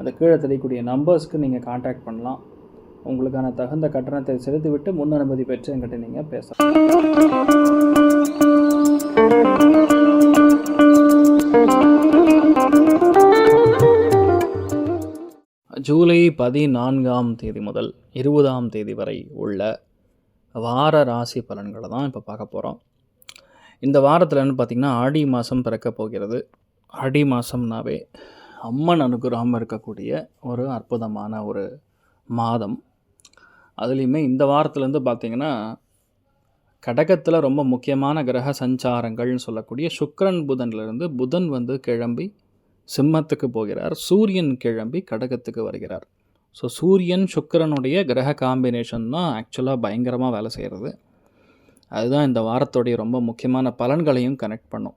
அந்த கீழே தெரியக்கூடிய நம்பர்ஸ்க்கு நீங்கள் காண்டாக்ட் பண்ணலாம். உங்களுக்கான தகுந்த கட்டணத்தை செலுத்திவிட்டு முன் அனுமதி பெற்று என்கிட்ட நீங்கள் பேசலாம். ஜூலை பதினான்காம் தேதி முதல் இருபதாம் தேதி வரை உள்ள வார ராசி பலன்களை தான் இப்போ பார்க்க போகிறோம் இந்த வாரத்தில்னு பார்த்திங்கன்னா ஆடி மாதம் பிறக்க போகிறது. ஆடி மாதம்னாவே அம்மன் அனுகிரகம் இருக்கக்கூடிய ஒரு அற்புதமான ஒரு மாதம். அதுலேயுமே இந்த வாரத்துலேருந்து பார்த்திங்கன்னா கடகத்தில் ரொம்ப முக்கியமான கிரக சஞ்சாரங்கள்னு சொல்லக்கூடிய சுக்கரன் புதன்லேருந்து புதன் வந்து கிளம்பி சிம்மத்துக்கு போகிறார். சூரியன் கிளம்பி கடகத்துக்கு வருகிறார். ஸோ சூரியன் சுக்கரனுடைய கிரக காம்பினேஷன் தான் ஆக்சுவலாக பயங்கரமாக வேலை செய்கிறது அதுதான் இந்த வாரத்துடைய ரொம்ப முக்கியமான பலன்களையும் கனெக்ட் பண்ணும்.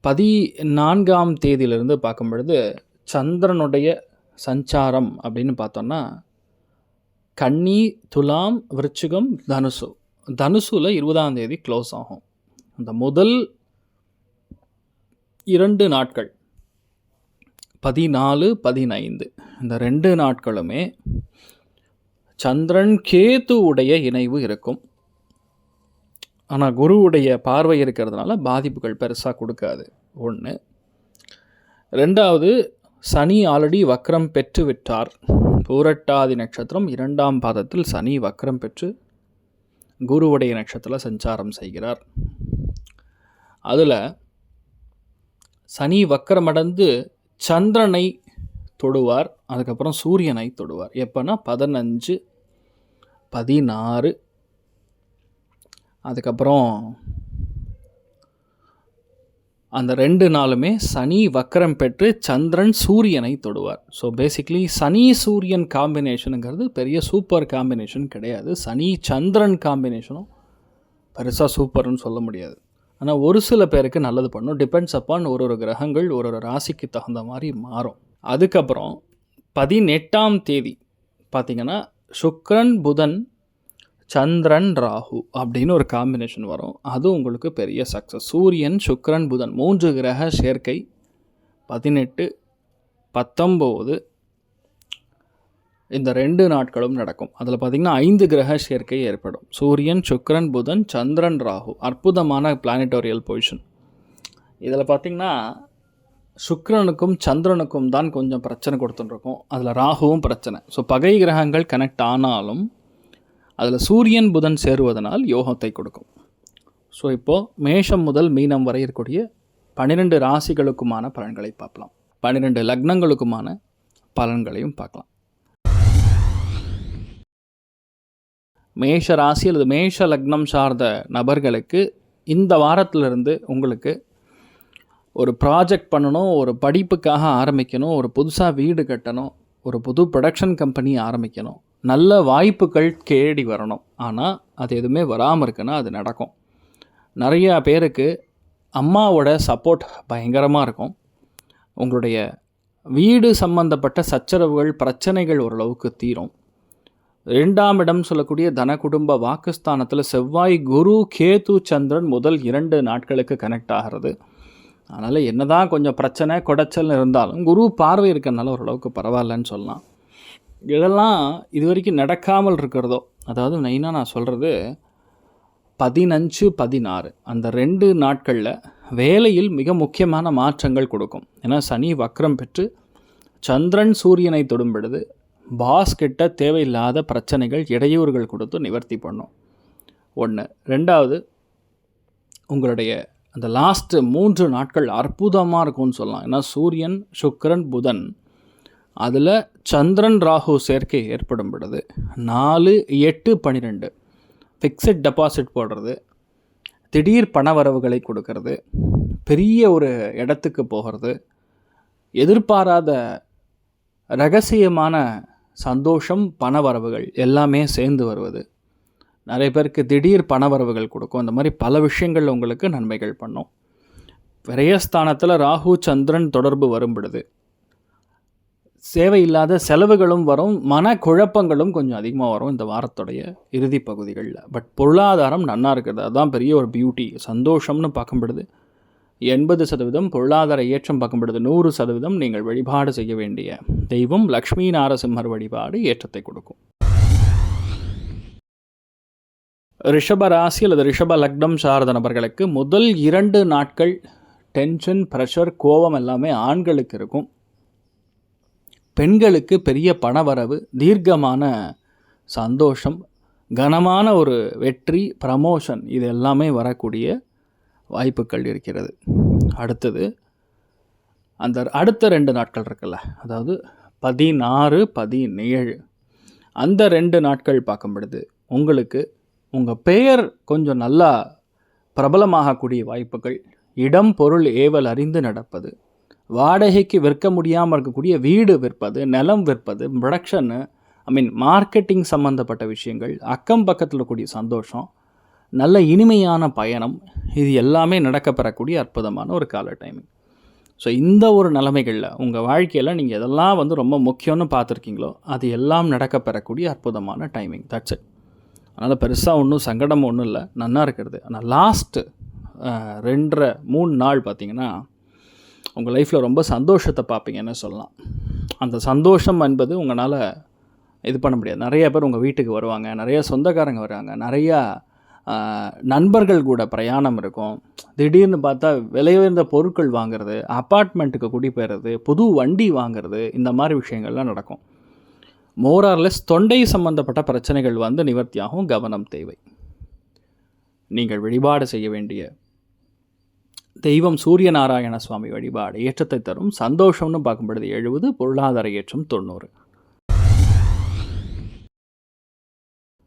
பதினான்காம் தேதியிலிருந்து பார்க்கும் பொழுது சந்திரனுடைய சஞ்சாரம் அப்படின்னு பார்த்தோன்னா கன்னி துலாம் விருச்சிகம் தனுசு. தனுசுல இருபதாம் தேதி க்ளோஸ் ஆகும். அந்த முதல் இரண்டு நாட்கள் பதினாலு பதினைந்து. இந்த ரெண்டு நாட்களுமே சந்திரன் கேது உடைய இணைவு இருக்கும். ஆனால் குருவுடைய பார்வை இருக்கிறதுனால பாதிப்புகள் பெருசாக கொடுக்காது. ஒன்று ரெண்டாவது சனி ஆல்ரெடி வக்ரம் பெற்று விட்டார். பூரட்டாதி நட்சத்திரம் இரண்டாம் பாதத்தில் சனி வக்ரம் பெற்று குருவுடைய நட்சத்திரத்தில் சஞ்சாரம் செய்கிறார். அதில் சனி வக்கரமடைந்து சந்திரனை தொடுவார் அதுக்கப்புறம் சூரியனை தொடுவார். எப்போனா பதினஞ்சு பதினாறு அதுக்கப்புறம் அந்த ரெண்டு நாளுமே சனி வக்கரம் பெற்று சந்திரன் சூரியனை தொடுவார். ஸோ பேசிக்லி சனி சூரியன் காம்பினேஷனுங்கிறது பெரிய சூப்பர் காம்பினேஷன் கிடையாது. சனி சந்திரன் காம்பினேஷனும் பெருசாக சூப்பர்னு சொல்ல முடியாது. ஆனால் ஒரு சில பேருக்கு நல்லது பண்ணும். டிபெண்ட்ஸ் அப்பான் ஒரு ஒரு கிரகங்கள் ஒரு ஒரு ராசிக்கு தகுந்த மாதிரி மாறும். அதுக்கப்புறம் பதினெட்டாம் தேதி பார்த்திங்கன்னா சுக்ரன் புதன் சந்திரன் ராகு அப்படின்னு ஒரு காம்பினேஷன் வரும். அது உங்களுக்கு பெரிய சக்ஸஸ் சூரியன் சுக்ரன் புதன் மூன்று கிரக சேர்க்கை. பதினெட்டு பத்தொம்போது இந்த ரெண்டு நாட்களும் நடக்கும். அதில் பார்த்திங்கன்னா ஐந்து கிரக சேர்க்கை ஏற்படும். சூரியன் சுக்ரன் புதன் சந்திரன் ராகு. அற்புதமான பிளானட்டோரியல் பொசிஷன் இதில் பார்த்திங்கன்னா சுக்ரனுக்கும் சந்திரனுக்கும் தான் கொஞ்சம் பிரச்சனை கொடுத்துட்டுருக்கோம் அதில் ராகுவும் பிரச்சனை. ஸோ பகை கிரகங்கள் கனெக்ட் ஆனாலும் அதில் சூரியன் புதன் சேருவதனால் யோகத்தை கொடுக்கும். ஸோ இப்போது மேஷம் முதல் மீனம் வரை இருக்கக்கூடிய பன்னிரெண்டு ராசிகளுக்குமான பலன்களை பார்க்கலாம். பன்னிரெண்டு லக்னங்களுக்குமான பலன்களையும் பார்க்கலாம். மேஷ ராசி அல்லது மேஷ லக்னம் சார்ந்த நபர்களுக்கு இந்த வாரத்திலிருந்து உங்களுக்கு ஒரு ப்ராஜெக்ட் பண்ணணும் ஒரு படிப்புக்காக ஆரம்பிக்கணும் ஒரு புதுசாக வீடு கட்டணும் ஒரு புது ப்ரொடக்ஷன் கம்பெனி ஆரம்பிக்கணும். நல்ல வாய்ப்புகள் தேடி வரணும். ஆனால் அது எதுவுமே வராமல் இருக்குன்னா அது நடக்கும். நிறையா பேருக்கு அம்மாவோட சப்போர்ட் பயங்கரமாக இருக்கும். உங்களுடைய வீடு சம்பந்தப்பட்ட சச்சரவுகள் பிரச்சனைகள் ஓரளவுக்கு தீரும். ரெண்டாம் இடம் சொல்லக்கூடிய தன குடும்ப வாக்குஸ்தானத்தில் செவ்வாய் குரு கேது சந்திரன் முதல் இரண்டு நாட்களுக்கு கனெக்ட் ஆகிறது. அதனால் என்ன தான் கொஞ்சம் பிரச்சனை குடைச்சல் இருந்தாலும் குரு பார்வை இருக்கிறனால ஓரளவுக்கு பரவாயில்லன்னு சொல்லலாம். இதெல்லாம் இது வரைக்கும் நடக்காமல் இருக்கிறதோ அதாவது மெயினாக நான் சொல்கிறது பதினஞ்சு பதினாறு அந்த ரெண்டு நாட்களில் வேலையில் மிக முக்கியமான மாற்றங்கள் கொடுக்கும். ஏன்னா சனி வக்ரம் பெற்று சந்திரன் சூரியனை தொடும்படுது பாஸ் கிட்ட தேவையில்லாத பிரச்சனைகள் இடையூறுகள் கொடுத்து நிவர்த்தி பண்ணும். ஒன்று ரெண்டாவது உங்களுடைய அந்த லாஸ்ட்டு மூன்று நாட்கள் அற்புதமாக இருக்கும்னு சொல்லலாம். ஏன்னா சூரியன் சுக்கரன் புதன் அதில் சந்திரன் ராகு சேர்க்கை ஏற்படும் பொழுது நாலு எட்டு பன்னிரெண்டு ஃபிக்ஸட் டெபாசிட் போடுறது. திடீர் பண வரவுகளை கொடுக்கறது. பெரிய ஒரு இடத்துக்கு போகிறது. எதிர்பாராத ரகசியமான சந்தோஷம் பணவரவுகள் எல்லாமே சேர்ந்து வருவது. நிறைய பேருக்கு திடீர் பணவரவுகள் கொடுக்கும். அந்த மாதிரி பல விஷயங்கள் உங்களுக்கு நன்மைகள் பண்ணும். விரயஸ்தானத்தில் ராகு சந்திரன் தொடர்பு வரும் சேவையில்லாத செலவுகளும் வரும் மன குழப்பங்களும் கொஞ்சம் அதிகமாக வரும் இந்த வாரத்துடைய இறுதி பகுதிகளில். பட் பொருளாதாரம் நன்னா இருக்கிறது. அதுதான் பெரிய ஒரு பியூட்டி சந்தோஷம்னு பார்க்கும் எண்பது சதவீதம் பொருளாதார ஏற்றம் பார்க்கும் நூறு சதவீதம் நீங்கள் வழிபாடு செய்ய வேண்டிய தெய்வம் லக்ஷ்மி நாரசிம்மர் வழிபாடு ஏற்றத்தை கொடுக்கும். ரிஷப ராசி அல்லது ரிஷப லக்னம் சார்ந்த நபர்களுக்கு முதல் இரண்டு நாட்கள் டென்ஷன் ப்ரெஷர் கோபம் எல்லாமே ஆண்களுக்கு இருக்கும். பெண்களுக்கு பெரிய பணவரவு தீர்க்கமான சந்தோஷம் கனமான ஒரு வெற்றி ப்ரமோஷன் இது எல்லாமே வரக்கூடிய வாய்ப்புகள் இருக்கிறது. அடுத்தது அந்த அடுத்த ரெண்டு நாட்கள் இருக்குல்ல அதாவது பதினாறு பதினேழு அந்த ரெண்டு நாட்கள் பார்க்கும் பொழுது உங்களுக்கு உங்கள் பெயர் கொஞ்சம் நல்லா பிரபலமாகக்கூடிய வாய்ப்புகள் இடம் பொருள் ஏவல் அறிந்து நடப்பது வாடகைக்கு விற்க முடியாமல் இருக்கக்கூடிய வீடு விற்பது நிலம் விற்பது ப்ரொடக்ஷனு ஐ மீன் மார்க்கெட்டிங் சம்மந்தப்பட்ட விஷயங்கள் அக்கம் பக்கத்தில் இருக்கக்கூடிய சந்தோஷம் நல்ல இனிமையான பயணம் இது எல்லாமே நடக்கப்பெறக்கூடிய அற்புதமான ஒரு கால டைமிங் ஸோ இந்த ஒரு நிலைமைகளில் உங்கள் வாழ்க்கையில் நீங்கள் எதெல்லாம் வந்து ரொம்ப முக்கியம்னு பார்த்துருக்கீங்களோ அது எல்லாம் நடக்கப்பெறக்கூடிய அற்புதமான டைமிங் தட்ஸ் இட் அதனால் பெருசாக ஒன்றும் சங்கடம் ஒன்றும் இல்லை. நல்லா இருக்கிறது. ஆனால் லாஸ்ட்டு ரெண்டரை மூணு நாள் பார்த்திங்கன்னா உங்கள் லைஃப்பில் ரொம்ப சந்தோஷத்தை பார்ப்பீங்கன்னு சொல்லலாம். அந்த சந்தோஷம் என்பது உங்களால் இது பண்ண முடியாது. நிறைய பேர் உங்கள் வீட்டுக்கு வருவாங்க நிறைய சொந்தக்காரங்க வருவாங்க நிறையா நண்பர்கள் கூட பிரயாணம் இருக்கும். திடீர்னு பார்த்தா விலை உயர்ந்த பொருட்கள் வாங்குறது அப்பார்ட்மெண்ட்டுக்கு குடிபெயர்றது புது வண்டி வாங்குறது இந்த மாதிரி விஷயங்கள்லாம் நடக்கும். மோரார்லெஸ் தொண்டை சம்பந்தப்பட்ட பிரச்சனைகள் வந்து நிவர்த்தியாகவும் கவனம் தேவை. நீங்கள் வழிபாடு செய்ய வேண்டிய தெய்வம் சூரிய நாராயண சுவாமி வழிபாடு ஏற்றத்தை தரும் சந்தோஷம்னு பார்க்கும்பொழுது எழுபது பொருளாதார ஏற்றம் தொண்ணூறு.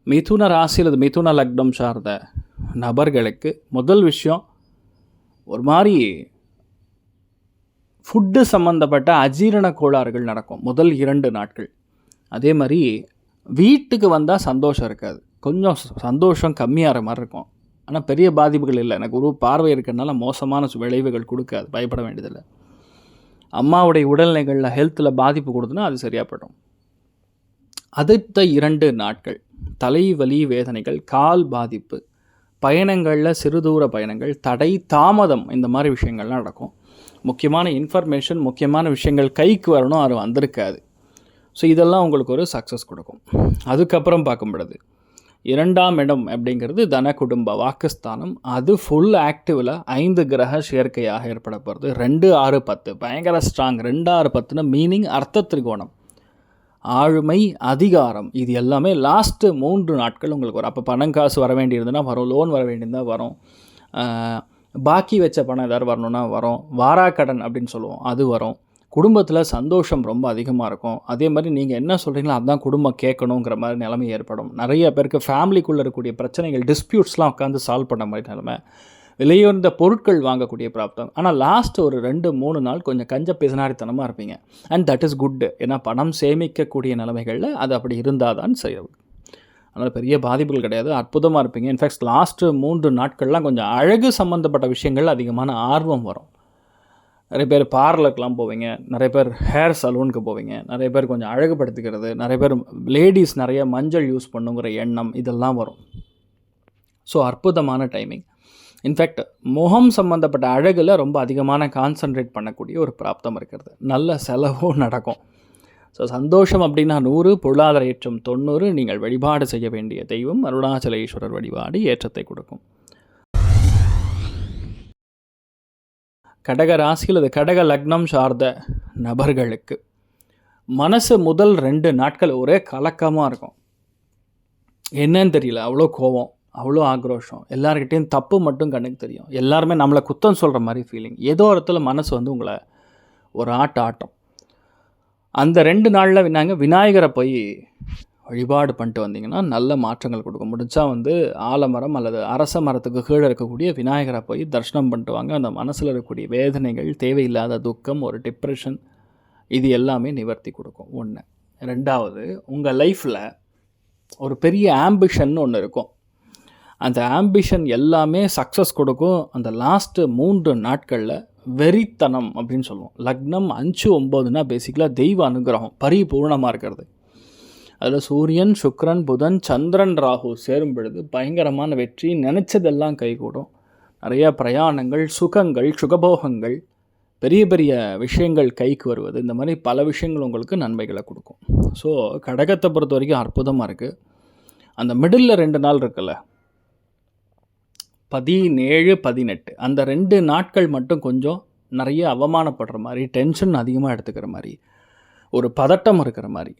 மிதுன ராசி அல்லது மிதுன லக்னம் சார்ந்த நபர்களுக்கு முதல் விஷயம் ஒரு மாதிரி ஃபுட்டு சம்மந்தப்பட்ட அஜீரண கோளாறுகள் நடக்கும். முதல் இரண்டு நாட்கள். அதே மாதிரி வீட்டுக்கு வந்தால் சந்தோஷம் இருக்காது. கொஞ்சம் சந்தோஷம் கம்மியாகிற மாதிரி இருக்கும். ஆனால் பெரிய பாதிப்புகள் இல்லை. எனக்கு ஒரு பார்வை இருக்கிறதுனால மோசமான விளைவுகள் கொடுக்காது பயப்பட வேண்டியதில்லை. அம்மாவுடைய உடல்நிலைகளில் ஹெல்த்தில் பாதிப்பு கொடுத்துனா அது சரியாக அடுத்த இரண்டு நாட்கள் தலைவலி வேதனைகள் கால் பாதிப்பு பயணங்களில் சிறு தூர பயணங்கள் தடை தாமதம் இந்த மாதிரி விஷயங்கள்லாம் நடக்கும். முக்கியமான இன்ஃபர்மேஷன் முக்கியமான விஷயங்கள் கைக்கு வரணும் அது வந்திருக்காது. ஸோ இதெல்லாம் உங்களுக்கு ஒரு சக்ஸஸ் கொடுக்கும். அதுக்கப்புறம் பார்க்கும் பொழுது இரண்டாம் இடம் அப்படிங்கிறது தன குடும்ப வாக்குஸ்தானம். அது ஃபுல் ஆக்டிவில் ஐந்து கிரக சேர்க்கையாக ஏற்பட போகிறது ரெண்டு ஆறு பத்து. பயங்கர ஸ்ட்ராங் ரெண்டு ஆறு பத்துன்னு மீனிங் அர்த்த திரிகோணம். ஆளுமை அதிகாரம். இது எல்லாமே லாஸ்ட்டு மூன்று நாட்கள் உங்களுக்கு வரும். அப்போ பணம் காசு வர வேண்டியிருந்ததுன்னா வரும். லோன் வர வேண்டியிருந்தால் வரும். பாக்கி வச்ச பணம் எதாவது வரணும்னா வரும். வாராக்கடன் அப்படின்னு சொல்லுவோம். அது வரும். குடும்பத்தில் சந்தோஷம் ரொம்ப அதிகமாக இருக்கும். அதே மாதிரி நீங்கள் என்ன சொல்கிறீங்களோ அதுதான் குடும்பம் கேட்கணுங்கிற மாதிரி நிலைமை ஏற்படும். நிறைய பேருக்கு ஃபேமிலிக்குள்ளே இருக்கக்கூடிய பிரச்சனைகள் டிஸ்பியூட்ஸ்லாம் உட்காந்து சால்வ் பண்ண மாதிரி நிலைமை. விலையுயர்ந்த பொருட்கள் வாங்கக்கூடிய பிராப்தம். ஆனால் லாஸ்ட் ஒரு ரெண்டு மூணு நாள் கொஞ்சம் கஞ்ச பிசனாரித்தனமாக இருப்பீங்க. அண்ட் தட் இஸ் குட் ஏன்னா பணம் சேமிக்கக்கூடிய நிலைமைகளில் அது அப்படி இருந்தால் தான் செய்யும். அதனால் பெரிய பாதிப்புகள் கிடையாது. அற்புதமாக இருப்பீங்க. இன்ஃபேக்ட் லாஸ்ட்டு மூன்று நாட்கள்லாம் கொஞ்சம் அழகு சம்மந்தப்பட்ட விஷயங்கள் அதிகமான ஆர்வம் வரும். நிறைய பேர் பார்லருக்கெலாம் போவீங்க நிறைய பேர் ஹேர் சலூனுக்கு போவீங்க நிறைய பேர் கொஞ்சம் அழகுபடுத்திக்கிறது நிறைய பேர் லேடிஸ் நிறைய மஞ்சள் யூஸ் பண்ணுங்கிற எண்ணம் இதெல்லாம் வரும். ஸோ அற்புதமான டைமிங் இன்ஃபேக்ட் முகம் சம்மந்தப்பட்ட அழகில் ரொம்ப அதிகமான கான்சன்ட்ரேட் பண்ணக்கூடிய ஒரு பிராப்தம் இருக்கிறது. நல்ல செலவும் நடக்கும். ஸோ சந்தோஷம் அப்படின்னா நூறு பொருளாதார ஏற்றம் தொண்ணூறு நீங்கள் வழிபாடு செய்ய வேண்டிய தெய்வம் அருணாச்சலேஸ்வரர் வழிபாடு ஏற்றத்தை கொடுக்கும். கடக ராசியில் அல்லது கடக லக்னம் சார்ந்த நபர்களுக்கு. மனசு முதல் ரெண்டு நாட்கள் ஒரே கலக்கமாக இருக்கும். என்னன்னு தெரியல. அவ்வளோ கோவம் அவ்வளோ ஆக்ரோஷம். எல்லாருக்கிட்டேயும் தப்பு மட்டும் கண்ணுக்கு தெரியும். எல்லாருமே நம்மளை குத்தம் சொல்கிற மாதிரி ஃபீலிங் ஏதோ இடத்துல மனசு வந்து உங்களை ஒரு ஆட்ட ஆட்டம் அந்த ரெண்டு நாளில் நாங்கள் விநாயகரை போய் வழிபாடு பண்ணிட்டு வந்தீங்கன்னா நல்ல மாற்றங்கள் கொடுக்கும். முடிஞ்சால் வந்து ஆலமரம் அல்லது அரச மரத்துக்கு கீழே இருக்கக்கூடிய விநாயகரை போய் தரிசனம் பண்ணிட்டு வாங்க. அந்த மனசில் இருக்கக்கூடிய வேதனைகள் தேவையில்லாத துக்கம் ஒரு டிப்ரெஷன் இது எல்லாமே நிவர்த்தி கொடுக்கும். ஒன்று ரெண்டாவது உங்கள் லைஃப்பில் ஒரு பெரிய ஆம்பிஷன் ஒன்று இருக்கும். அந்த ஆம்பிஷன் எல்லாமே சக்ஸஸ் கொடுக்கும். அந்த லாஸ்ட்டு மூன்று நாட்களில் வெறித்தனம் அப்படின்னு சொல்லுவோம். லக்னம் அஞ்சு ஒம்போதுனா பேசிக்கலாக தெய்வ அனுகிரகம் பரிபூர்ணமாக இருக்கிறது. அதில் சூரியன் சுக்ரன் புதன் சந்திரன் ராகு சேரும் பொழுது பயங்கரமான வெற்றி. நினச்சதெல்லாம் கைகூடும். நிறைய பிரயாணங்கள் சுகங்கள் சுகபோகங்கள் பெரிய பெரிய விஷயங்கள் கைக்கு வருவது. இந்த மாதிரி பல விஷயங்கள் உங்களுக்கு நன்மைகளை கொடுக்கும். ஸோ கடகத்தை பொறுத்த வரைக்கும் அற்புதமாக இருக்குது அந்த மிடில் ரெண்டு நாள் இருக்குல்ல? பதினேழு பதினெட்டு. அந்த ரெண்டு நாட்கள் மட்டும் கொஞ்சம் நிறைய அவமானப்படுற மாதிரி டென்ஷன் அதிகமாக எடுத்துக்கிற மாதிரி ஒரு பதட்டம் இருக்கிற மாதிரி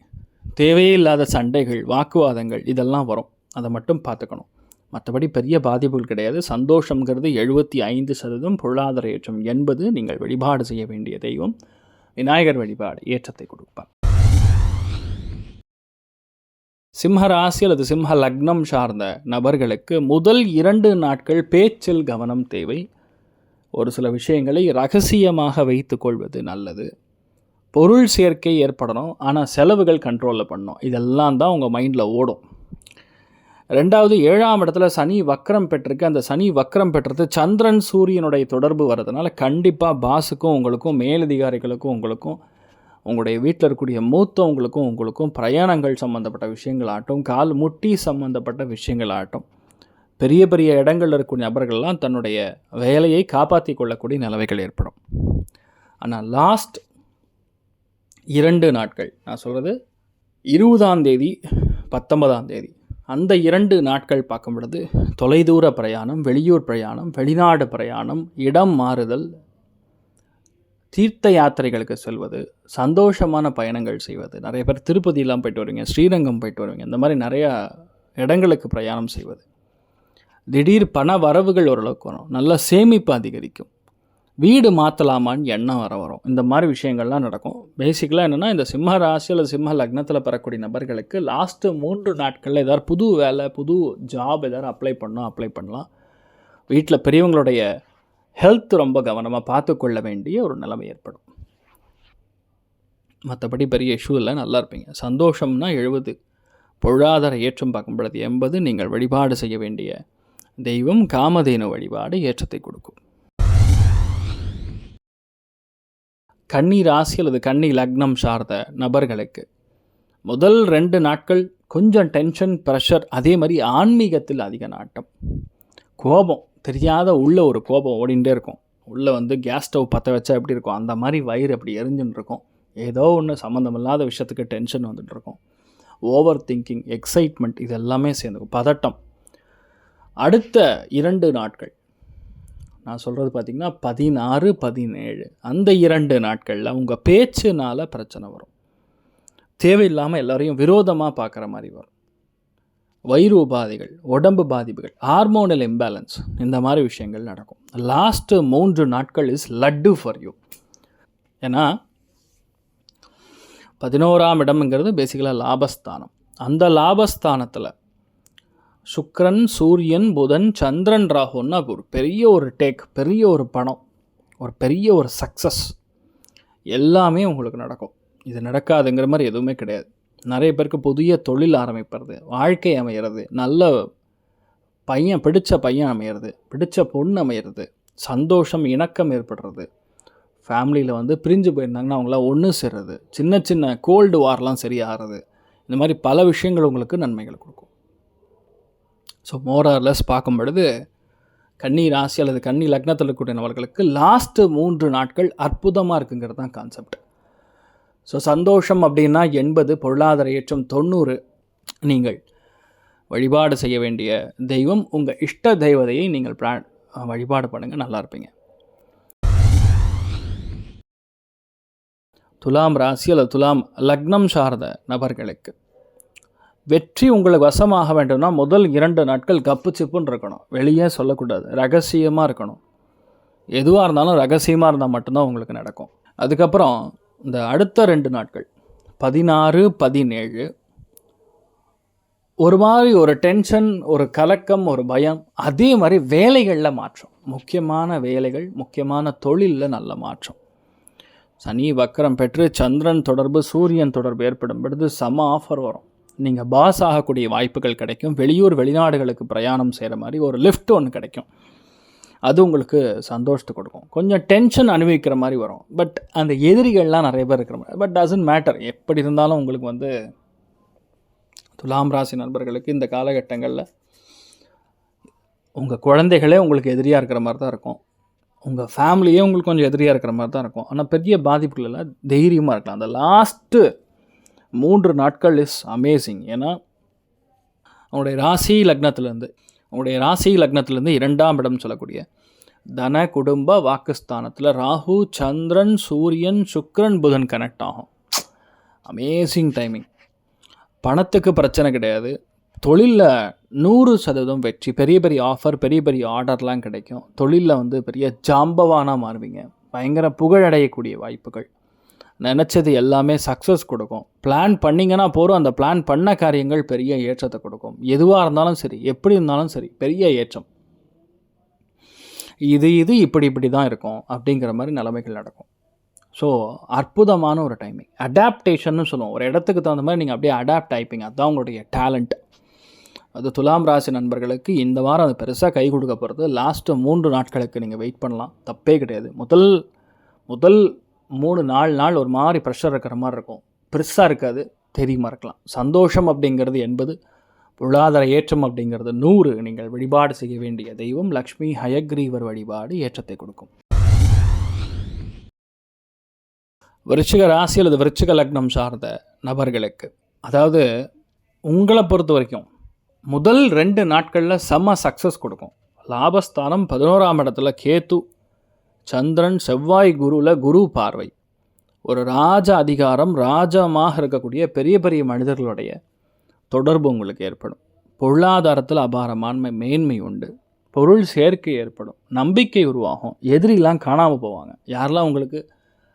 தேவையே இல்லாத சண்டைகள் வாக்குவாதங்கள் இதெல்லாம் வரும். அதை மட்டும் பார்த்துக்கணும். மற்றபடி பெரிய பாதிப்புகள் கிடையாது. சந்தோஷங்கிறது எழுபத்தி ஐந்து சதவீதம் பொருளாதார ஏற்றம் என்பது நீங்கள் வழிபாடு செய்ய வேண்டிய தெய்வம். விநாயகர் வழிபாடு ஏற்றத்தை கொடுப்பார். சிம்ம ராசி அல்லது சிம்ம லக்னம் சார்ந்த நபர்களுக்கு முதல் இரண்டு நாட்கள் பேச்சில் கவனம் தேவை. ஒரு சில விஷயங்களை ரகசியமாக வைத்துக்கொள்வது நல்லது. பொருள் சேர்க்கை ஏற்படணும் ஆனால் செலவுகள் கண்ட்ரோலில் பண்ணணும். இதெல்லாம் தான் உங்கள் மைண்டில் ஓடும். ரெண்டாவது ஏழாம் இடத்துல சனி வக்கரம் பெற்றிருக்கு. அந்த சனி வக்கரம் பெற்றது சந்திரன் சூரியனுடைய தொடர்பு வர்றதுனால கண்டிப்பாக பாஸுக்கும் உங்களுக்கும் மேலதிகாரிகளுக்கும் உங்களுக்கும் உங்களுடைய வீட்டில் இருக்கக்கூடிய மூத்தவங்களுக்கும் உங்களுக்கும் பிரயாணங்கள் சம்மந்தப்பட்ட விஷயங்களாகட்டும் கால் முட்டி சம்மந்தப்பட்ட விஷயங்களாகட்டும் பெரிய பெரிய இடங்களில் இருக்கக்கூடிய நபர்கள்லாம் தன்னுடைய வேலையை காப்பாற்றி கொள்ளக்கூடிய நிலவைகள் ஏற்படும். ஆனால் லாஸ்ட் இரண்டு நாட்கள். நான் சொல்கிறது இருபதாம் தேதி பத்தொன்பதாம் தேதி. அந்த இரண்டு நாட்கள் பார்க்கும் பொழுது தொலைதூர பிரயாணம் வெளியூர் பிரயாணம் வெளிநாடு பிரயாணம் இடம் மாறுதல் தீர்த்த யாத்திரைகளுக்கு செல்வது சந்தோஷமான பயணங்கள் செய்வது. நிறைய பேர் திருப்பதியெலாம் போயிட்டு வருவீங்க ஸ்ரீரங்கம் போயிட்டு வருவீங்க. இந்த மாதிரி நிறையா இடங்களுக்கு பிரயாணம் செய்வது. திடீர் பண வரவுகள் ஓரளவுக்கு வரும். நல்ல சேமிப்பு அதிகரிக்கும். வீடு மாற்றலாமான்னு எண்ணம் வர வரும். இந்த மாதிரி விஷயங்கள்லாம் நடக்கும். பேசிக்கலாக என்னென்னா இந்த சிம்ம ராசி அல்லது சிம்ம லக்னத்தில் பெறக்கூடிய நபர்களுக்கு லாஸ்ட்டு மூன்று நாட்களில் ஏதாவது புது வேலை புது ஜாப் ஏதாவது அப்ளை பண்ணோம் அப்ளை பண்ணலாம். வீட்டில் பெரியவங்களுடைய ஹெல்த் ரொம்ப கவனமாக பார்த்துக்கொள்ள வேண்டிய ஒரு நிலைமை ஏற்படும். மற்றபடி பெரிய இஷ்யூ இல்லை நல்லா இருப்பீங்க. சந்தோஷம்னா எழுபது. பொருளாதார ஏற்றம் பார்க்கும் பொழுது எண்பது. நீங்கள் வழிபாடு செய்ய வேண்டிய தெய்வம் காமதேனு வழிபாடு ஏற்றத்தை கொடுக்கும். கன்னி ராசி அல்லது கன்னி லக்னம் சார்ந்த நபர்களுக்கு முதல் ரெண்டு நாட்கள் கொஞ்சம் டென்ஷன் ப்ரெஷர் அதே மாதிரி ஆன்மீகத்தில் அதிக நாட்டம். கோபம் தெரியாத உள்ள ஒரு கோபம் ஓடிண்டே இருக்கும். உள்ளே வந்து கேஸ் ஸ்டவ் பற்ற வச்சா எப்படி இருக்கும்? அந்த மாதிரி வயிறு அப்படி எரிஞ்சுன்னு இருக்கும். ஏதோ ஒன்று சம்மந்தமில்லாத விஷயத்துக்கு டென்ஷன் வந்துட்டு இருக்கும். ஓவர் திங்கிங் எக்ஸைட்மெண்ட் இது எல்லாமே சேர்ந்துக்கும் பதட்டம். அடுத்த இரண்டு நாட்கள். நான் சொல்கிறது பார்த்திங்கன்னா பதினாறு பதினேழு. அந்த இரண்டு நாட்களில் உங்கள் பேச்சுனால் பிரச்சனை வரும். தேவையில்லாமல் எல்லோரையும் விரோதமாக பார்க்குற மாதிரி வரும். வயிறு உபாதைகள் உடம்பு பாதிப்புகள் ஹார்மோனல் இம்பேலன்ஸ் இந்த மாதிரி விஷயங்கள் நடக்கும். லாஸ்ட்டு மூன்று நாட்கள் இஸ் லட்டு ஃபார் யூ ஏன்னா பதினோராம் இடம்ங்கிறது பேசிக்கலாக லாபஸ்தானம். அந்த லாபஸ்தானத்தில் சுக்ரன் சூரியன் புதன் சந்திரன் ராகுன்னா ஒரு பெரிய ஒரு டேக் பெரிய ஒரு பணம் ஒரு பெரிய ஒரு சக்ஸஸ் எல்லாமே உங்களுக்கு நடக்கும். இது நடக்காதுங்கிற மாதிரி எதுவுமே கிடையாது. நிறைய பேருக்கு புதிய தொழில் ஆரம்பிப்பது வாழ்க்கை அமையிறது நல்ல பையன் பிடித்த பையன் அமையிறது பிடித்த பொண்ணு அமையிறது சந்தோஷம் இணக்கம் ஏற்படுறது. ஃபேமிலியில் வந்து பிரிஞ்சு போயிருந்தாங்கன்னா அவங்களாம் ஒன்று சேர்றது சின்ன சின்ன கோல்டு வார்லாம் சரியாகிறது இந்த மாதிரி பல விஷயங்கள் உங்களுக்கு நன்மைகள் கொடுக்கும். ஸோ மோரார்லஸ் பார்க்கும் பொழுது கன்னி ராசி அல்லது கன்னி லக்னத்தில் இருக்கக்கூடிய நபர்களுக்கு லாஸ்ட்டு மூன்று நாட்கள் அற்புதமாக இருக்குங்கிறது தான் கான்செப்ட் ஸோ சந்தோஷம் அப்படின்னா எண்பது பொருளாதார ஏற்றம் தொண்ணூறு நீங்கள் வழிபாடு செய்ய வேண்டிய தெய்வம். உங்கள் இஷ்ட தெய்வதையை நீங்கள் ப்ரா வழிபாடு பண்ணுங்கள் நல்லா இருப்பீங்க. துலாம் ராசி அல்லது துலாம் லக்னம் சார்ந்த நபர்களுக்கு வெற்றி உங்களுக்கு வசமாக வேண்டும்னா முதல் இரண்டு நாட்கள் கப்பு சிப்புன்னு இருக்கணும். வெளியே சொல்லக்கூடாது. ரகசியமாக இருக்கணும். எதுவாக இருந்தாலும் ரகசியமாக இருந்தால் மட்டும்தான் உங்களுக்கு நடக்கும். அதுக்கப்புறம் இந்த அடுத்த ரெண்டு நாட்கள் பதினாறு பதினேழு ஒரு மாதிரி ஒரு டென்ஷன் ஒரு கலக்கம் ஒரு பயம் அதே மாதிரி வேலைகளில் மாற்றம். முக்கியமான வேலைகள் முக்கியமான தொழிலில் நல்ல மாற்றம். சனி வக்கரம் பெற்று சந்திரன் தொடர்பு சூரியன் தொடர்பு ஏற்படும் பொழுது செம ஆஃபர் வரும். நீங்கள் பாஸ் ஆகக்கூடிய வாய்ப்புகள் கிடைக்கும். வெளியூர் வெளிநாடுகளுக்கு பிரயாணம் செய்கிற மாதிரி ஒரு லிஃப்ட் ஒன்று கிடைக்கும். அது உங்களுக்கு சந்தோஷத்தை கொடுக்கும். கொஞ்சம் டென்ஷன் அனுபவிக்கிற மாதிரி வரும். பட் அந்த எதிரிகள்லாம் நிறைய பேர் இருக்கிற மாதிரி பட் டசன்ட் மேட்டர் எப்படி இருந்தாலும் உங்களுக்கு வந்து துலாம் ராசி நண்பர்களுக்கு இந்த காலகட்டங்களில் உங்கள் குழந்தைகளே உங்களுக்கு எதிரியாக இருக்கிற மாதிரி தான் இருக்கும். உங்கள் ஃபேமிலியே உங்களுக்கு கொஞ்சம் எதிரியாக இருக்கிற மாதிரி தான் இருக்கும். ஆனால் பெரிய பாதிப்புகள் எல்லாம் தைரியமாக இருக்கலாம். அந்த லாஸ்ட்டு மூன்று நாட்கள் இஸ் அமேசிங் ஏன்னா அவனுடைய ராசி லக்னத்துலேருந்து அவனுடைய ராசி லக்னத்துலேருந்து இரண்டாம் இடம் சொல்லக்கூடிய தன குடும்ப வாக்குஸ்தானத்தில் ராகு சந்திரன் சூரியன் சுக்ரன் புதன் கனெக்ட் ஆகும். அமேசிங் டைமிங் பணத்துக்கு பிரச்சனை கிடையாது. தொழிலில் நூறு சதவீதம் வெற்றி பெரிய பெரிய ஆஃபர் பெரிய பெரிய ஆர்டர்லாம் கிடைக்கும். தொழிலில் வந்து பெரிய ஜாம்பவானாக மாறுவீங்க. பயங்கர புகழடையக்கூடிய வாய்ப்புகள். நினச்சது எல்லாமே சக்ஸஸ் கொடுக்கும். பிளான் பண்ணிங்கன்னா போகிறோம் அந்த பிளான் பண்ண காரியங்கள் பெரிய ஏற்றத்தை கொடுக்கும். எதுவாக இருந்தாலும் சரி எப்படி இருந்தாலும் சரி பெரிய ஏற்றம். இது இது இப்படி இப்படி தான் இருக்கும் அப்படிங்கிற மாதிரி நிலைமைகள் நடக்கும். ஸோ அற்புதமான ஒரு டைமிங் அடாப்டேஷன்னு சொல்லுவோம். ஒரு இடத்துக்கு தகுந்த மாதிரி நீங்கள் அப்படியே அடாப்ட் ஆயிப்பீங்க. அதுதான் உங்களுடைய டேலண்ட் அது துலாம் ராசி நண்பர்களுக்கு இந்த வாரம் அது பெருசாக கை கொடுக்க போகிறது லாஸ்ட்டு மூன்று நாட்களுக்கு நீங்கள் வெயிட் பண்ணலாம். தப்பே கிடையாது. முதல் முதல் மூணு நாலு நாள் ஒரு மாதிரி ப்ரெஷர் இருக்கிற மாதிரி இருக்கும். பெருசாக இருக்காது தெரியுமா இருக்கலாம். சந்தோஷம் அப்படிங்கிறது எண்பது பொருளாதார ஏற்றம் அப்படிங்கிறது நூறு. நீங்கள் வழிபாடு செய்ய வேண்டிய தெய்வம் லக்ஷ்மி ஹயக்ரீவர் வழிபாடு ஏற்றத்தை கொடுக்கும். விருச்சிக ராசி அல்லது விருச்சிக லக்னம் சார்ந்த நபர்களுக்கு அதாவது உங்களை பொறுத்த வரைக்கும் முதல் ரெண்டு நாட்களில் செம்ம சக்ஸஸ் கொடுக்கும். லாபஸ்தானம் பதினோராம் இடத்துல கேத்து சந்திரன் செவ்வாய் குருவில் குரு பார்வை. ஒரு ராஜ அதிகாரம் ராஜமாக இருக்கக்கூடிய பெரிய பெரிய மனிதர்களுடைய தொடர்பு உங்களுக்கு ஏற்படும். பொருளாதாரத்தில் அபாரமான மேன்மை உண்டு. பொருள் சேர்க்கை ஏற்படும். நம்பிக்கை உருவாகும். எதிரிலாம் காணாமல் போவாங்க. யாரெல்லாம் உங்களுக்கு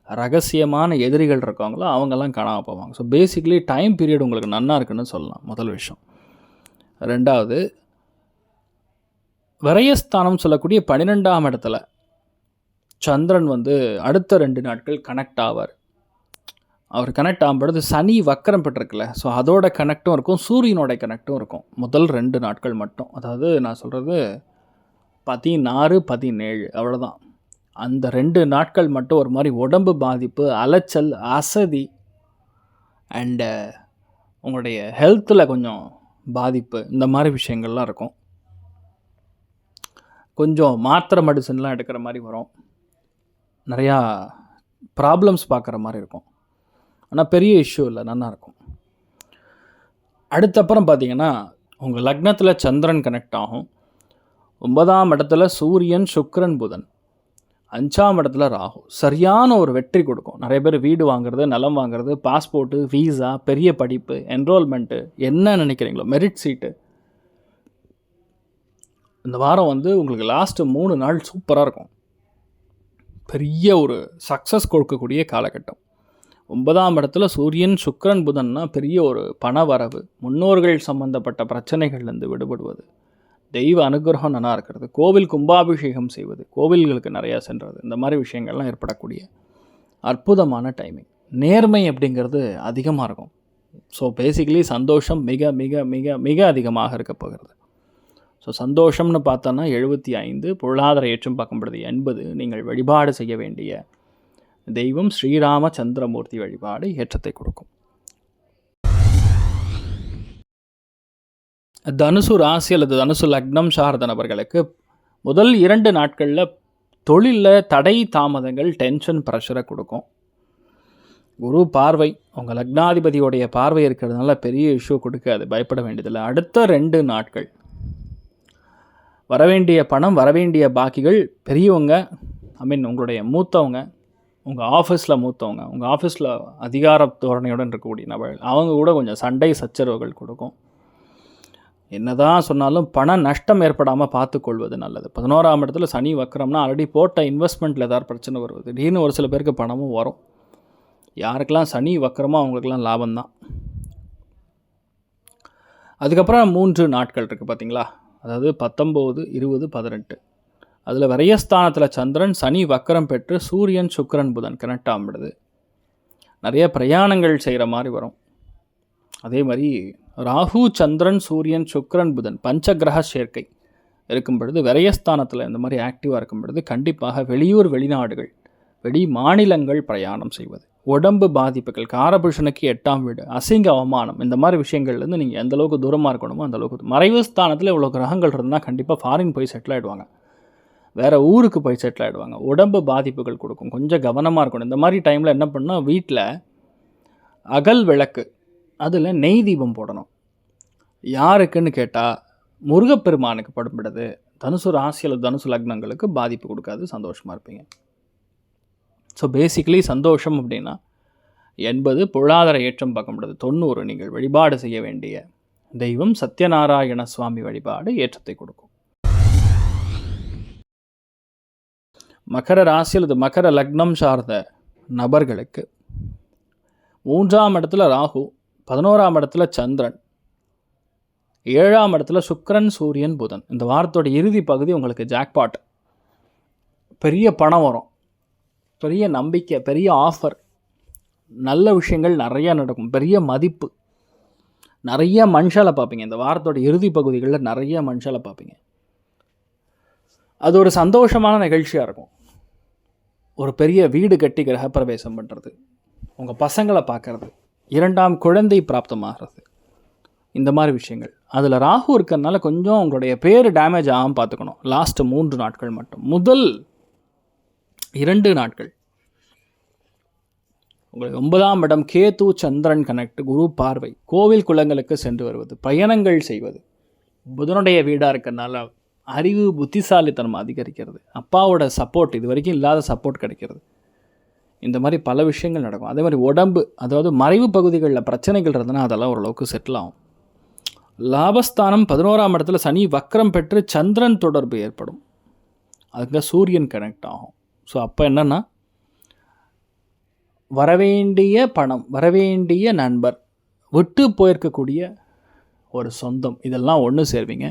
ரகசியமான எதிரிகள் இருக்காங்களோ அவங்கெல்லாம் காணாமல் போவாங்க. ஸோ பேசிக்லி டைம் பீரியட் உங்களுக்கு நன்னா இருக்குன்னு சொல்லலாம். முதல் விஷயம். ரெண்டாவது விரயஸ்தானம் சொல்லக்கூடிய பன்னிரெண்டாம் இடத்துல சந்திரன் வந்து அடுத்த ரெண்டு நாட்கள் கனெக்ட் ஆவார். அவர் கனெக்ட் ஆகும்பொழுது சனி வக்கரம் பெற்றிருக்குல்ல ஸோ அதோட கனெக்டும் இருக்கும் சூரியனோட கனெக்டும் இருக்கும். முதல் ரெண்டு நாட்கள் மட்டும். அதாவது நான் சொல்கிறது பதினாறு பதினேழு அவ்வளோதான் அந்த ரெண்டு நாட்கள் மட்டும் ஒரு மாதிரி உடம்பு பாதிப்பு அலைச்சல் அசதி அண்டு uh, உங்களுடைய ஹெல்த்தில் கொஞ்சம் பாதிப்பு இந்த மாதிரி விஷயங்கள்லாம் இருக்கும். கொஞ்சம் மாத்திரை மெடிசன்லாம் எடுக்கிற மாதிரி வரும். நிறையா ப்ராப்ளம்ஸ் பார்க்குற மாதிரி இருக்கும். ஆனால் பெரிய இஷ்யூ இல்லை நல்லாயிருக்கும் அடுத்தப்புறம் பார்த்தீங்கன்னா உங்கள் லக்னத்தில் சந்திரன் கனெக்ட் ஆகும். ஒன்பதாம் இடத்துல சூரியன் சுக்ரன் புதன். அஞ்சாம் இடத்துல ராகு. சரியான ஒரு வெற்றி கொடுக்கும். நிறைய பேர் வீடு வாங்குறது நிலம் வாங்குறது பாஸ்போர்ட்டு வீசா பெரிய படிப்பு என்ரோல்மெண்ட்டு என்ன நினைக்கிறீங்களோ மெரிட் சீட்டு இந்த வாரம் வந்து உங்களுக்கு லாஸ்ட்டு மூணு நாள் சூப்பராக இருக்கும். பெரிய ஒரு சக்ஸஸ் கொடுக்கக்கூடிய காலகட்டம். ஒன்பதாம் இடத்துல சூரியன் சுக்கரன் புதன்னா பெரிய ஒரு பண வரவு முன்னோர்கள் சம்பந்தப்பட்ட பிரச்சனைகள்லேருந்து விடுபடுவது. தெய்வ அனுகிரகம் நல்லா இருக்கிறது. கோவில் கும்பாபிஷேகம் செய்வது கோவில்களுக்கு நிறையா சென்றது. இந்த மாதிரி விஷயங்கள்லாம் ஏற்படக்கூடிய அற்புதமான டைமிங் நேர்மை அப்படிங்கிறது அதிகமாக இருக்கும். ஸோ பேசிக்கலி சந்தோஷம் மிக மிக மிக மிக அதிகமாக இருக்க போகிறது ஸோ சந்தோஷம்னு பார்த்தோன்னா எழுபத்தி ஐந்து பொருளாதார ஏற்றம் பார்க்கப்படுது எண்பது நீங்கள் வழிபாடு செய்ய வேண்டிய தெய்வம் ஸ்ரீராம சந்திரமூர்த்தி வழிபாடு ஏற்றத்தை கொடுக்கும். தனுசு ராசி அல்லது தனுசு லக்னம் சார்ந்த நபர்களுக்கு முதல் இரண்டு நாட்களில் தொழிலில் தடை தாமதங்கள் டென்ஷன் ப்ரெஷரை கொடுக்கும். குரு பார்வை உங்கள் லக்னாதிபதியோடைய பார்வை இருக்கிறதுனால பெரிய இஷ்யூ கொடுக்காது பயப்பட வேண்டியதில்லை. அடுத்த ரெண்டு நாட்கள் வரவேண்டிய பணம் வரவேண்டிய பாக்கிகள் பெரியவங்க ஐ மீன் உங்களுடைய மூத்தவங்க உங்கள் ஆஃபீஸில் மூத்தவங்க உங்கள் ஆஃபீஸில் அதிகார தோரணையுடன் இருக்கக்கூடிய நபர்கள் அவங்க கூட கொஞ்சம் சண்டை சச்சரவுகள் கொடுக்கும். என்னதான் சொன்னாலும் பண நஷ்டம் ஏற்படாமல் பார்த்துக்கொள்வது நல்லது. பதினோராம் இடத்துல சனி வக்கரம்னா ஆல்ரெடி போட்ட இன்வெஸ்ட்மெண்ட்டில் ஏதாவது பிரச்சனை வருவது திடீர்னு ஒரு சில பேருக்கு பணமும் வரும். யாருக்கெல்லாம் சனி வக்கரமோ அவங்களுக்கெல்லாம் லாபம் தான் அதுக்கப்புறம் மூன்று நாட்கள் இருக்குது பார்த்தீங்களா அதாவது பத்தொம்போது இருபது பதினெட்டு. அதில் விரயஸ்தானத்தில் சந்திரன் சனி வக்கரம் பெற்று சூரியன் சுக்கரன் புதன் கனெக்ட் ஆகிடுது நிறைய பிரயாணங்கள் செய்கிற மாதிரி வரும். அதே மாதிரி ராகு சந்திரன் சூரியன் சுக்கரன் புதன் பஞ்சகிரக சேர்க்கை இருக்கும் பொழுது விரயஸ்தானத்தில் இந்த மாதிரி ஆக்டிவாக இருக்கும் பொழுது கண்டிப்பாக வெளியூர் வெளிநாடுகள் வெளி மாநிலங்கள் பிரயாணம் செய்வது. உடம்பு பாதிப்புகள் காரபுருஷனுக்கு எட்டாம் வீடு அசிங்க அவமானம் இந்த மாதிரி விஷயங்கள்லேருந்து நீங்கள் எந்த அளவுக்கு தூரமாக இருக்கணுமோ அந்த அளவுக்கு மறைவு ஸ்தானத்தில் இவ்வளோ கிரகங்கள் இருந்தால் கண்டிப்பாக ஃபாரின் போய் செட்டில் ஆகிடுவாங்க வேறு ஊருக்கு போய் செட்டில் ஆகிடுவாங்க உடம்பு பாதிப்புகள் கொடுக்கும். கொஞ்சம் கவனமாக இருக்கணும். இந்த மாதிரி டைமில் என்ன பண்ணால் வீட்டில் அகல் விளக்கு அதில் நெய் தீபம் போடணும். யாருக்குன்னு கேட்டால் முருகப்பெருமானுக்கு படும்படுது தனுசு ராசியில் தனுசு லக்னங்களுக்கு பாதிப்பு கொடுக்காது. சந்தோஷமாக இருப்பீங்க. ஸோ பேசிக்கலி சந்தோஷம் அப்படின்னா எண்பது பொருளாதார ஏற்றம் பார்க்க முடியாது. தொண்ணூறு நீங்கள் வழிபாடு செய்ய வேண்டிய தெய்வம் சத்யநாராயண சுவாமி வழிபாடு ஏற்றத்தை கொடுக்கும். மகர ராசி அல்லது மகர லக்னம் சார்ந்த நபர்களுக்கு மூன்றாம் இடத்துல ராகு பதினோராம் இடத்துல சந்திரன் ஏழாம் இடத்துல சுக்கரன் சூரியன் புதன். இந்த வாரத்தோட இறுதி பகுதி உங்களுக்கு ஜாக்பாட் பெரிய பணம் வரும். பெரிய நம்பிக்கை பெரிய ஆஃபர் நல்ல விஷயங்கள் நிறையா நடக்கும். பெரிய மதிப்பு. நிறைய மனுஷாலை பார்ப்பீங்க. இந்த வாரத்தோட இறுதி பகுதிகளில் நிறைய மனுஷாலை பார்ப்பீங்க. அது ஒரு சந்தோஷமான நிகழ்ச்சியாக இருக்கும். ஒரு பெரிய வீடு கட்டி கிரகப்பிரவேசம் பண்ணுறது உங்கள் பசங்களை பார்க்குறது. இரண்டாம் குழந்தை பிராப்தமாகிறது. இந்த மாதிரி விஷயங்கள். அதில் ராகு இருக்கிறதுனால கொஞ்சம் உங்களுடைய பேர் டேமேஜ் ஆகாமல் பார்த்துக்கணும். லாஸ்ட்டு மூன்று நாட்கள் மட்டும். முதல் இரண்டு நாட்கள். உங்களுக்கு ஒன்பதாம் இடம் கேது சந்திரன் கனெக்ட் குரு பார்வை. கோவில் குளங்களுக்கு சென்று வருவது பயணங்கள் செய்வது. புதனுடைய வீடாக இருக்கிறதுனால அறிவு புத்திசாலித்தனம் அதிகரிக்கிறது. அப்பாவோட சப்போர்ட் இது வரைக்கும் இல்லாத சப்போர்ட் கிடைக்கிறது. இந்த மாதிரி பல விஷயங்கள் நடக்கும். அதே மாதிரி உடம்பு அதாவது மறைவு பகுதிகளில் பிரச்சனைகள் இருந்ததுன்னா அதெல்லாம் ஓரளவுக்கு செட்டில் ஆகும். லாபஸ்தானம் பதினோராம் இடத்துல சனி வக்கரம் பெற்று சந்திரன் தொடர்பு ஏற்படும். அதுக்கு சூரியன் கனெக்ட் ஆகும். ஸோ அப்போ என்னென்னா வரவேண்டிய பணம் வரவேண்டிய நண்பர் விட்டு போயிருக்கக்கூடிய ஒரு சொந்தம் இதெல்லாம் ஒன்று சேர்வீங்க.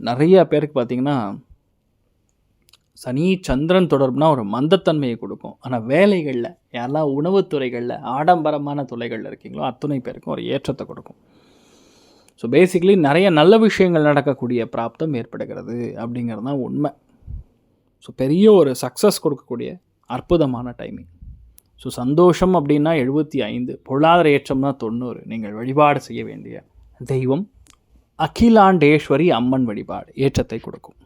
நிறைய பேருக்கு பார்த்திங்கன்னா சனி சந்திரன் தொடர்புனா ஒரு மந்தத்தன்மையை கொடுக்கும். ஆனால் வேலைகளில் யாரெல்லாம் உணவுத்துறைகளில் ஆடம்பரமான துறைகளில் இருக்கீங்களோ அத்துணை பேருக்கும் ஒரு ஏற்றத்தை கொடுக்கும். ஸோ பேசிக்கலி நிறைய நல்ல விஷயங்கள் நடக்கக்கூடிய பிராப்தம் ஏற்படுகிறது அப்படிங்கிறது தான் உண்மை. ஸோ பெரிய ஒரு சக்ஸஸ் கொடுக்கக்கூடிய அற்புதமான டைமிங் ஸோ சந்தோஷம் அப்படின்னா எழுபத்தி ஐந்து பொருளாதார ஏற்றம்னா தொண்ணூறு. நீங்கள் வழிபாடு செய்ய வேண்டிய தெய்வம் அகிலாண்டேஸ்வரி அம்மன் வழிபாடு ஏற்றத்தை கொடுக்கும்.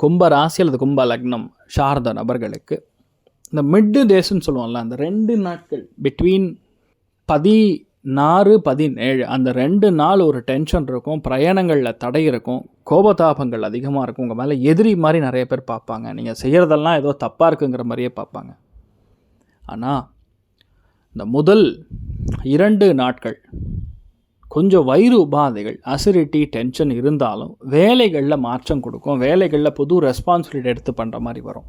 கும்ப ராசி அல்லது கும்ப லக்னம் சார்ந்த நபர்களுக்கு இந்த மிட்டு டேஸ்ன்னு சொல்லுவோம்ல அந்த ரெண்டு நாட்கள் பிட்வீன் பதி நாறு பதினேழு அந்த ரெண்டு நாள் ஒரு டென்ஷன் இருக்கும் பிரயாணங்களில் தடை இருக்கும் கோபதாபங்கள் அதிகமாக இருக்கும். உங்கள் மேலே எதிரி மாதிரி நிறைய பேர் பார்ப்பாங்க. நீங்கள் செய்கிறதெல்லாம் ஏதோ தப்பாக இருக்குங்கிற மாதிரியே பார்ப்பாங்க. ஆனால் இந்த முதல் இரண்டு நாட்கள் கொஞ்சம் வயிறு உபாதைகள் அசிடிட்டி டென்ஷன் இருந்தாலும் வேலைகளில் மாற்றம் கொடுக்கும். வேலைகளில் புது ரெஸ்பான்சிபிலிட்டி எடுத்து பண்ணுற மாதிரி வரும்.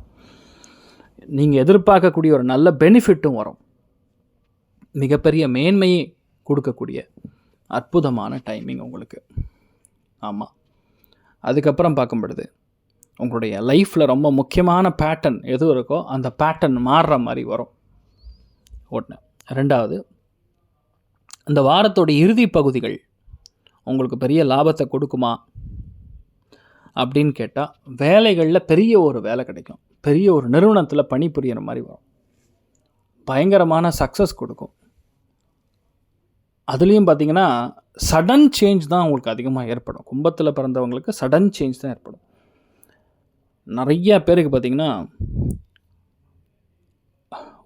நீங்கள் எதிர்பார்க்கக்கூடிய ஒரு நல்ல பெனிஃபிட்டும் வரும். மிகப்பெரிய மேன்மையை கொடுக்கக்கூடிய அற்புதமான டைமிங் உங்களுக்கு. ஆமாம் அதுக்கப்புறம் பார்க்கும்பொழுது உங்களுடைய லைஃப்பில் ரொம்ப முக்கியமான பேட்டர்ன் எது இருக்கோ அந்த பேட்டர்ன் மாறுற மாதிரி வரும். ஒன்று ரெண்டாவது இந்த வாரத்தோட இறுதி பகுதிகள் உங்களுக்கு பெரிய லாபத்தை கொடுக்குமா? அப்படின்னு கேட்டால் வேலைகளில் பெரிய ஒரு வேலை கிடைக்கும். பெரிய ஒரு நிறுவனத்தில் பணிபுரியிற மாதிரி வரும். பயங்கரமான சக்ஸஸ் கொடுக்கும். அதுலேயும் பார்த்தீங்கன்னா சடன் சேஞ்ச் தான் அவங்களுக்கு அதிகமாக ஏற்படும். கும்பத்தில் பிறந்தவங்களுக்கு சடன் சேஞ்ச் தான் ஏற்படும். நிறைய பேருக்கு பார்த்திங்கன்னா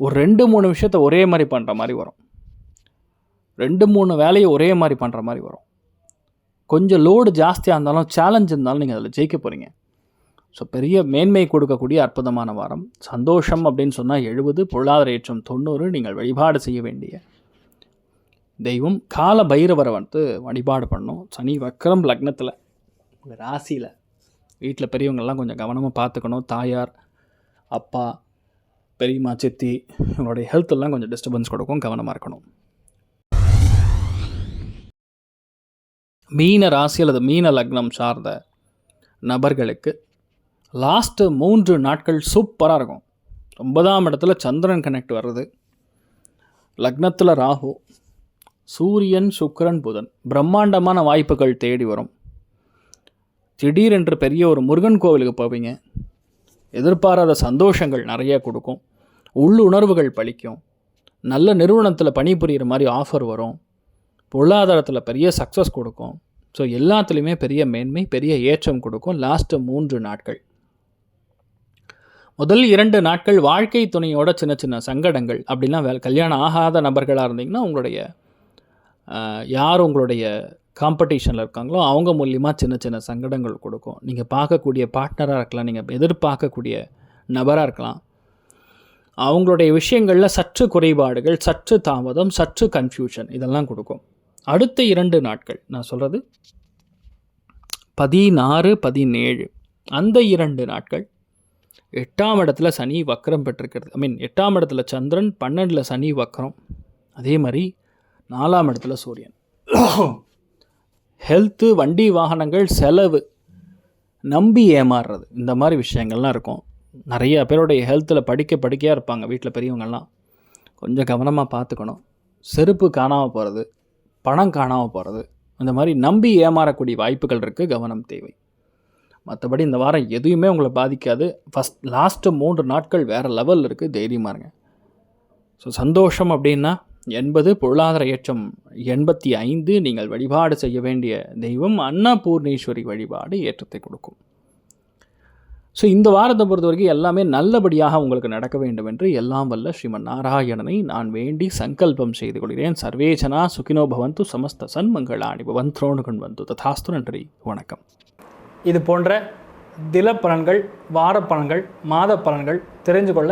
ஒரு ரெண்டு மூணு விஷயத்த ஒரே மாதிரி பண்ணுற மாதிரி வரும். ரெண்டு மூணு வேலையை ஒரே மாதிரி பண்ணுற மாதிரி வரும். கொஞ்சம் லோடு ஜாஸ்தியாக இருந்தாலும் சேலஞ்ச் இருந்தாலும் நீங்கள் அதில் ஜெயிக்க போகிறீங்க ஸோ பெரிய மேன்மை கொடுக்கக்கூடிய அற்புதமான வாரம். சந்தோஷம் அப்படின்னு சொன்னால் எழுபது பொருளாதார ஏற்றம் தொண்ணூறு நீங்கள் வழிபாடு செய்ய வேண்டிய தெய்வம் கால பைரவரை வந்து வழிபாடு பண்ணணும் சனி வக்கரம் லக்னத்தில். உங்கள் ராசியில் வீட்டில் பெரியவங்கள்லாம் கொஞ்சம் கவனமாக பார்த்துக்கணும். தாயார் அப்பா பெரியம்மா சித்தி இவங்களுடைய ஹெல்த்தெல்லாம் கொஞ்சம் டிஸ்டர்பன்ஸ் கொடுக்கும். கவனமாக இருக்கணும். மீன ராசி அல்லது மீன லக்னம் சார்ந்த நபர்களுக்கு லாஸ்ட்டு மூன்று நாட்கள் சூப்பராக இருக்கும். ஒன்பதாம் இடத்துல சந்திரன் கனெக்ட் வர்றது. லக்னத்தில் ராகு சூரியன் சுக்கரன் புதன் பிரம்மாண்டமான வாய்ப்புகள் தேடி வரும். திடீரென்று பெரிய ஒரு முருகன் கோவிலுக்கு போவீங்க. எதிர்பாராத சந்தோஷங்கள் நிறைய கொடுக்கும். உள்ளுணர்வுகள் பழிக்கும் நல்ல நிறுவனத்தில் பணிபுரிகிற மாதிரி ஆஃபர் வரும். பொருளாதாரத்தில் பெரிய சக்ஸஸ் கொடுக்கும். ஸோ எல்லாத்துலேயுமே பெரிய மேன்மை பெரிய ஏற்றம் கொடுக்கும் லாஸ்ட்டு மூன்று நாட்கள். முதல் இரண்டு நாட்கள் வாழ்க்கை துணையோட சின்ன சின்ன சங்கடங்கள். அப்படிலாம் வே கல்யாணம் ஆகாத நபர்களாக இருந்தீங்கன்னா உங்களுடைய யார் உங்களுடைய காம்படிஷனில் இருக்காங்களோ அவங்க மூலியமாக சின்ன சின்ன சங்கடங்கள் கொடுக்கும். நீங்கள் பார்க்கக்கூடிய பார்ட்னராக இருக்கலாம் நீங்கள் எதிர்பார்க்கக்கூடிய நபராக இருக்கலாம். அவங்களுடைய விஷயங்களில் சற்று குறைபாடுகள் சற்று தாமதம் சற்று கன்ஃபியூஷன் இதெல்லாம் கொடுக்கும். அடுத்த இரண்டு நாட்கள் நான் சொல்கிறது பதினாறு பதினேழு. அந்த இரண்டு நாட்கள் எட்டாம் இடத்துல சனி வக்கரம் பெற்றிருக்கிறது. ஐ மீன் எட்டாம் இடத்துல சந்திரன் பன்னெண்டில் சனி வக்கரம் அதே மாதிரி நாலாம் இடத்துல சூரியன். ஹெல்த்து வண்டி வாகனங்கள் செலவு நம்பி ஏமாறுறது. இந்த மாதிரி விஷயங்கள்லாம் இருக்கும். நிறைய பேருடைய ஹெல்த்தில் படிக்க படிக்கையாக இருப்பாங்க வீட்டில் பெரியவங்கள்லாம். கொஞ்சம் கவனமாக பார்த்துக்கணும். செருப்பு காணாமல் போகிறது பணம் காணாமல் போகிறது இந்த மாதிரி நம்பி ஏமாறக்கூடிய வாய்ப்புகள் இருக்குது கவனம் தேவை. மற்றபடி இந்த வாரம் எதுவுமே உங்களை பாதிக்காது. ஃபஸ்ட் லாஸ்ட்டு மூன்று நாட்கள் வேறு லெவலில் இருக்குது தைரியமாக இருங்க. ஸோ சந்தோஷம் அப்படின்னா என்பது பொருளாதார ஏற்றம். எண்பத்தி ஐந்து நீங்கள் வழிபாடு செய்ய வேண்டிய தெய்வம் அன்னபூர்ணேஸ்வரி வழிபாடு ஏற்றத்தை கொடுக்கும். ஸோ இந்த வாரத்தை பொறுத்த வரைக்கும் எல்லாமே நல்லபடியாக உங்களுக்கு நடக்க வேண்டும் என்று எல்லாம் வல்ல ஸ்ரீமன் நாராயணனை நான் வேண்டி சங்கல்பம் செய்து கொள்கிறேன். சர்வேஜனா சுகினோ பவந்து சமஸ்த சன்மங்களாணி பவந்த்ரோணுகன் வந்து. ததாஸ்து நன்றி. வணக்கம். இது போன்ற தில பலன்கள் வார பலன்கள் மாத பலன்கள் தெரிஞ்சு கொள்ள